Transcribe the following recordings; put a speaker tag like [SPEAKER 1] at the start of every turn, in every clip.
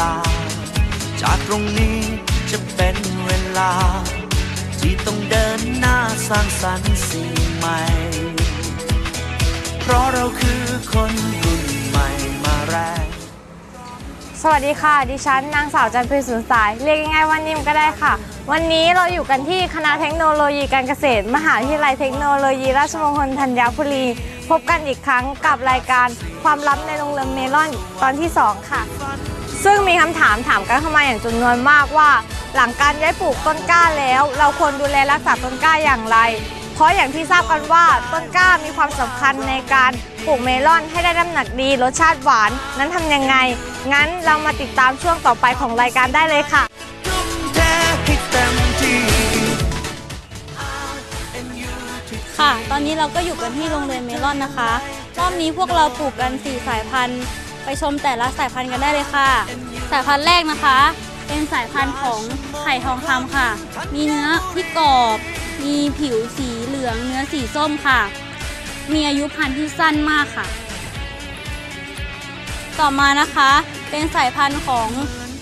[SPEAKER 1] ตาจากตรงนี้ สร้างสรรค์สิ่งใหม่ เพราะเราคือคนรุ่นใหม่มาแรง
[SPEAKER 2] สวัสดีค่ะ ดิฉันนางสาวจันทร์พฤสุนสาย เรียกง่ายๆว่านิมก็ได้ค่ะ วันนี้เราอยู่กันที่คณะเทคโนโลยีการเกษตร มหาวิทยาลัยเทคโนโลยี ราชมงคลธัญบุรี พบกันอีกครั้งกับรายการความลับในโรงเรียนเมลอนตอนที่ 2 ค่ะ ซึ่งมีคำถามถามกันเข้ามาอย่างจำนวนมากว่า หลังการย้ายปลูกต้นกล้าแล้ว เราควรดูแลรักษาต้นกล้าอย่างไร เพราะอย่างที่ทราบกันว่าต้นกล้ามีความสำคัญในการปลูกเมลอนให้ได้น้ำหนักดีรสชาติหวาน นั้นทำยังไง งั้นเรามาติดตามช่วงต่อไปของรายการได้เลยค่ะ
[SPEAKER 3] ค่ะ ตอนนี้เราก็อยู่กันที่โรงเรียนเมลอนนะคะ รอบนี้พวกเราปลูกกัน 4 สายพันธุ์ ไปชมแต่ละสายพันธุ์กันได้เลยค่ะ สายพันธุ์แรกนะคะ เป็นสายพันธุ์ของไข่ทองคำค่ะ มีเนื้อที่กรอบ มีผิวสีเหลืองเนื้อสีส้มค่ะ มีอายุพันธุ์ที่สั้นมากค่ะ ต่อมานะคะ เป็นสายพันธุ์ของ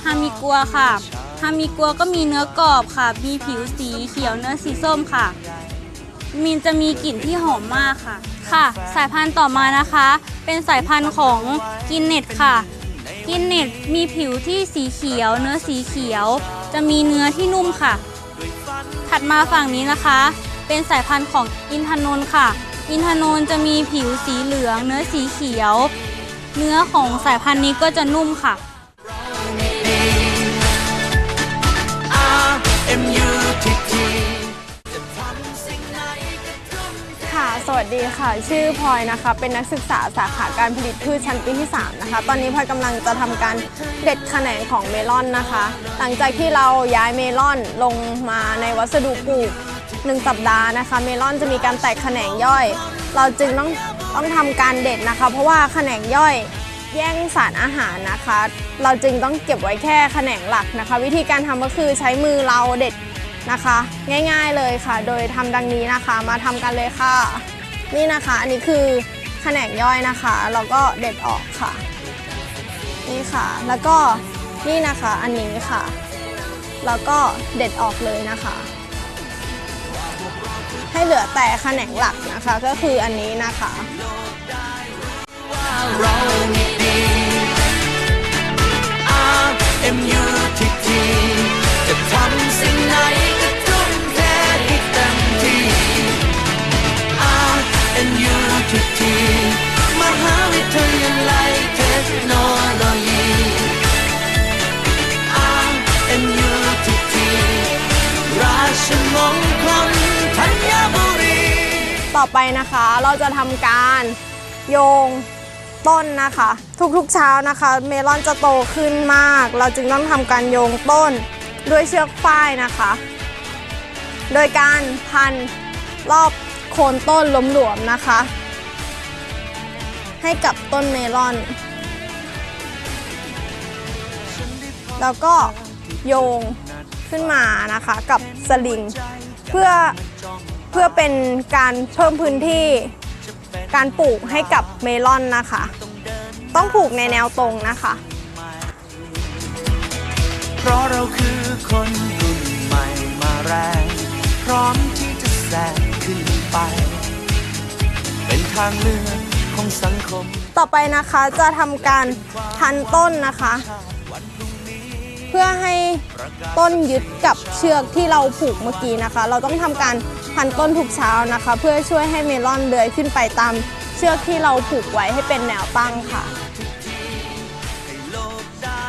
[SPEAKER 3] ฮามิกัวค่ะฮามิกัวก็มีเนื้อกรอบค่ะ มีผิวสีเขียวเนื้อสีส้มค่ะ มีนจะมีกลิ่นที่หอมมากค่ะ ค่ะ สายพันธุ์ต่อมานะคะ เป็นสายพันธุ์ของกินเน็ตค่ะ กินเน็ตมีผิวที่สีเขียว เนื้อสีเขียว จะมีเนื้อที่นุ่มค่ะ ถัดมาฝั่งนี้นะคะ เป็นสายพันธุ์ของอินทนนท์ค่ะ อินทนนท์จะมีผิวสีเหลือง เนื้อสีเขียว เนื้อของสายพันธุ์นี้ก็จะนุ่มค่ะ
[SPEAKER 2] ค่ะ สวัสดีค่ะ ชื่อพลอยนะคะ เป็นนักศึกษาสาขาการผลิตพืชชั้นปีที่ 3 นะคะ ตอนนี้พลอยกำลังจะทำการเด็ดแขนงของเมลอนนะคะ หลังจากที่เราย้ายเมลอนลงมาในวัสดุปลูก 1 สัปดาห์นะคะ เมลอนจะมีการแตกแขนงย่อย เราจึงต้องต้องทำการเด็ดนะคะ เพราะว่าแขนงย่อยแย่งสารอาหารนะคะ เราจึงต้องเก็บไว้แค่แขนงหลักนะคะ วิธีการทำก็คือใช้มือเราเด็ด นะคะ ง่ายๆเลยค่ะ โดยทำดังนี้นะคะมาทำกันเลยค่ะ นี่นะคะ อันนี้คือแขนงย่อยนะคะเราก็เด็ดออกค่ะ นี่ค่ะ แล้วก็นี่นะคะอันนี้ค่ะ แล้วก็เด็ดออกเลยนะคะ ให้เหลือแต่แขนงหลักนะคะก็คืออันนี้นะคะ
[SPEAKER 1] จะทำสิ่งไหน มงคลธัญบุรี
[SPEAKER 2] ต่อไปนะคะเราจะทำการโยงต้นนะคะ ทุกๆเช้านะคะ เมลอนจะโตขึ้นมาก เราจึงต้องทำการโยงต้นด้วยเชือกฝ้ายนะคะ โดยการพันรอบโคนต้นหลวมๆนะคะ ให้กับต้นเมลอน แล้วก็โยง ขึ้นมานะคะกับสลิง เพื่อเพื่อเป็นการเพิ่มพื้นที่การปลูกให้กับเมลอนนะคะ ต้องปลูกในแนวตรงนะคะ
[SPEAKER 1] เพราะเราคือคนรุ่นใหม่มาแรงพร้อมที่จะแซงขึ้นไป เป็นทางเลือกของสังคม
[SPEAKER 2] ต่อไปนะคะจะทำการพันต้นนะคะเพื่อให้ต้นยึดกับเชือกที่เราผูกเมื่อกี้นะคะ เราต้องทำการพันต้นทุกเช้านะคะ เพื่อช่วยให้เมลอนเลื้อยขึ้นไปตามเชือกที่เราผูกไว้ให้เป็นแนวตั้งค่ะ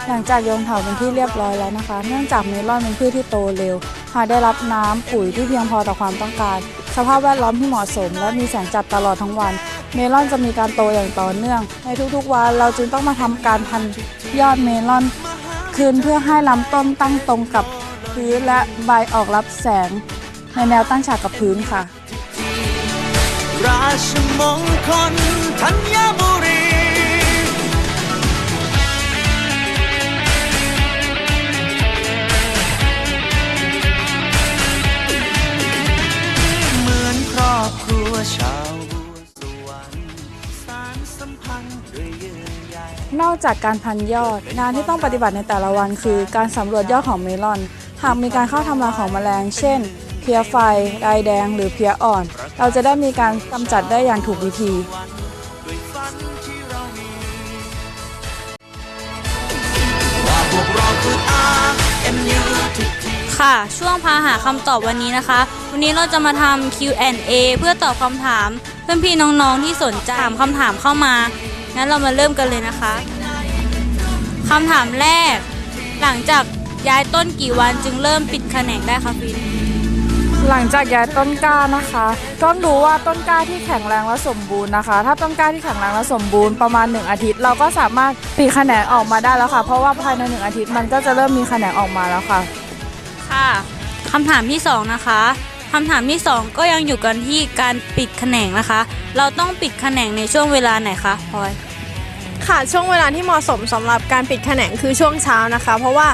[SPEAKER 4] หลังจากโยนเถาเป็นที่เรียบร้อยแล้วนะคะ เนื่องจากเมลอนเป็นพืชที่โตเร็ว หากได้รับน้ำปุ๋ยที่เพียงพอต่อความต้องการ สภาพแวดล้อมที่เหมาะสม และมีแสงจัดตลอดทั้งวัน เมลอนจะมีการโตอย่างต่อเนื่อง ในทุกๆวันเราจึงต้องมาทำการพันยอดเมลอน ขึ้นเพื่อให้ลำต้นตั้งตรงกับพื้นและใบออกรับแสง ในแนวตั้งฉากกับพื้นค่ะ
[SPEAKER 1] ราชมงคลธัญบุรี นอ
[SPEAKER 4] กจากการพันยอด งานที่ต้องปฏิบัติในแต่ละวันคือ การสำรวจยอดของเมลอน หากมีการเข้าทำลายของแมลง เช่น เพี้ยไฟลายแดง หรือเพี้ยอ่อน เราจะได้มีการกำจัดได้อย่างถูกวิธี
[SPEAKER 1] ค่ะ
[SPEAKER 3] ช่วงพาหาคำตอบวันนี้นะคะ วันนี้เราจะมาทำ Q&A เพื่อตอบคำถาม เพื่อนพี่น้องๆที่สนใจถามคำถามเข้ามา งั้นเรามาเริ่มกันเลยนะคะคำถามแรก หลังจากย้ายต้นกี่วันจึงเริ่มปิดแขนงได้คะฟิน
[SPEAKER 4] หลังจากย้ายต้นกล้านะคะ ต้องดูว่าต้นกล้าที่แข็งแรงและสมบูรณ์นะคะ ถ้าต้นกล้าที่แข็งแรงและสมบูรณ์ประมาณ 1 อาทิตย์ เราก็สามารถปีแขนงออกมาได้แล้วค่ะ เพราะว่าภายใน 1 อาทิตย์มันก็จะเริ่มมีแขนงออกมาแล้วค่ะ
[SPEAKER 3] ค่ะคำถามที่สองนะคะคำถามที่สองก็ยังอยู่กันที่การปิดแขนงนะคะ เราต้องปิดแขนงในช่วงเวลาไหนคะพลอย
[SPEAKER 2] ค่ะช่วงเวลาที่เหมาะสมสำหรับการปิดแขนงคือช่วงเช้านะคะ เพราะว่า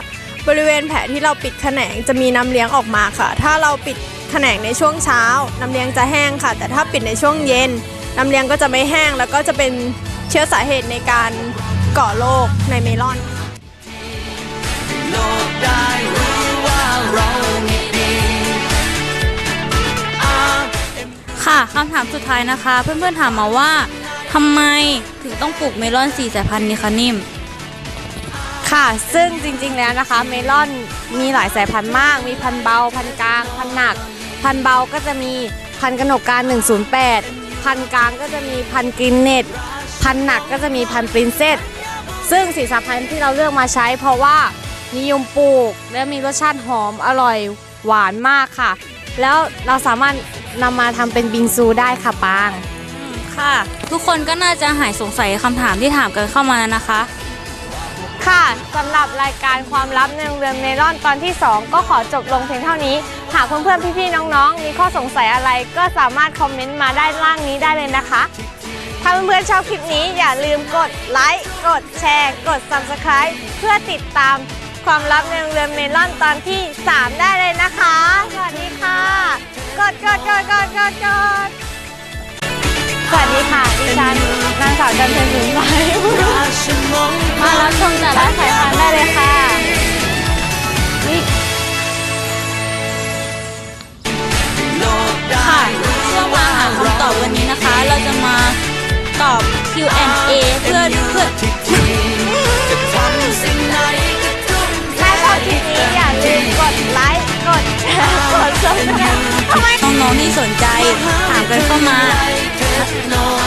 [SPEAKER 2] บริเวณแผลที่เราปิดแขนงจะมีน้ำเลี้ยงออกมาค่ะ ถ้าเราปิดแขนงในช่วงเช้า น้ำเลี้ยงจะแห้งค่ะ แต่ถ้าปิดในช่วงเย็น น้ำเลี้ยงก็จะไม่แห้ง แล้วก็จะเป็นเชื้อสาเหตุในการก่อโรคในเมลอน
[SPEAKER 1] โลกได้
[SPEAKER 3] คำถามสุดท้ายนะคะ เพื่อนๆถามมาว่าทำไมถึงต้องปลูกเมลอนสี่สายพันธุ์นี้คะนิ่ม
[SPEAKER 5] ค่ะ ซึ่งจริงๆแล้วนะคะ เมลอนมีหลายสายพันธุ์มาก มีพันธุ์เบา พันธุ์กลาง พันธุ์หนัก พันธุ์เบาก็จะมีพันธุ์กนกการ 108 พันธุ์กลางก็จะมีพันธุ์กรีนเน็ต พันธุ์หนักก็จะมีพันธุ์ปรินเซสซึ่งสีสายพันธุ์ที่เราเลือกมาใช้ เพราะว่านิยมปลูกและมีรสชาติหอมอร่อยหวานมากค่ะ แล้วเราสามารถนำมาทำเป็นบิงซูได้ค่ะปาง
[SPEAKER 3] ค่ะ ทุกคนก็น่าจะหายสงสัยคำถามที่ถามกันเข้ามาแล้วนะคะ
[SPEAKER 5] ค่ะสำหรับรายการความลับในโรงเรียนเมลอนตอนที่ 2 ก็ขอจบลงเพียงเท่านี้ หากเพื่อนๆพี่ๆน้องๆ มีข้อสงสัยอะไรก็สามารถคอมเมนต์มาได้ล่างนี้ได้เลยนะคะ ถ้าเพื่อนๆชอบคลิปนี้อย่าลืมกดไลค์กดแชร์ กด Subscribe เพื่อติดตาม ความลับในโรงเรียนเมลอนตอนที่ 3 ได้เลยนะคะ สวัสดีค่ะกดกดกดกดกดกดสวัสดีค่ะดิฉันนางสาวจันทร์เพ็ญสุนทร
[SPEAKER 1] ราชมงค
[SPEAKER 3] มา
[SPEAKER 1] ล
[SPEAKER 3] รับชมแต่ละสายพันธุ์ได้เลยค่ะ
[SPEAKER 1] โลกได้
[SPEAKER 3] ค่ะช่วงมาหาคำตอบวันนี้นะคะ เราจะมาตอบ Q&A เพื่อเพื่อ
[SPEAKER 5] ทำไม
[SPEAKER 3] น้องๆที่สนใจถามกันเข้ามา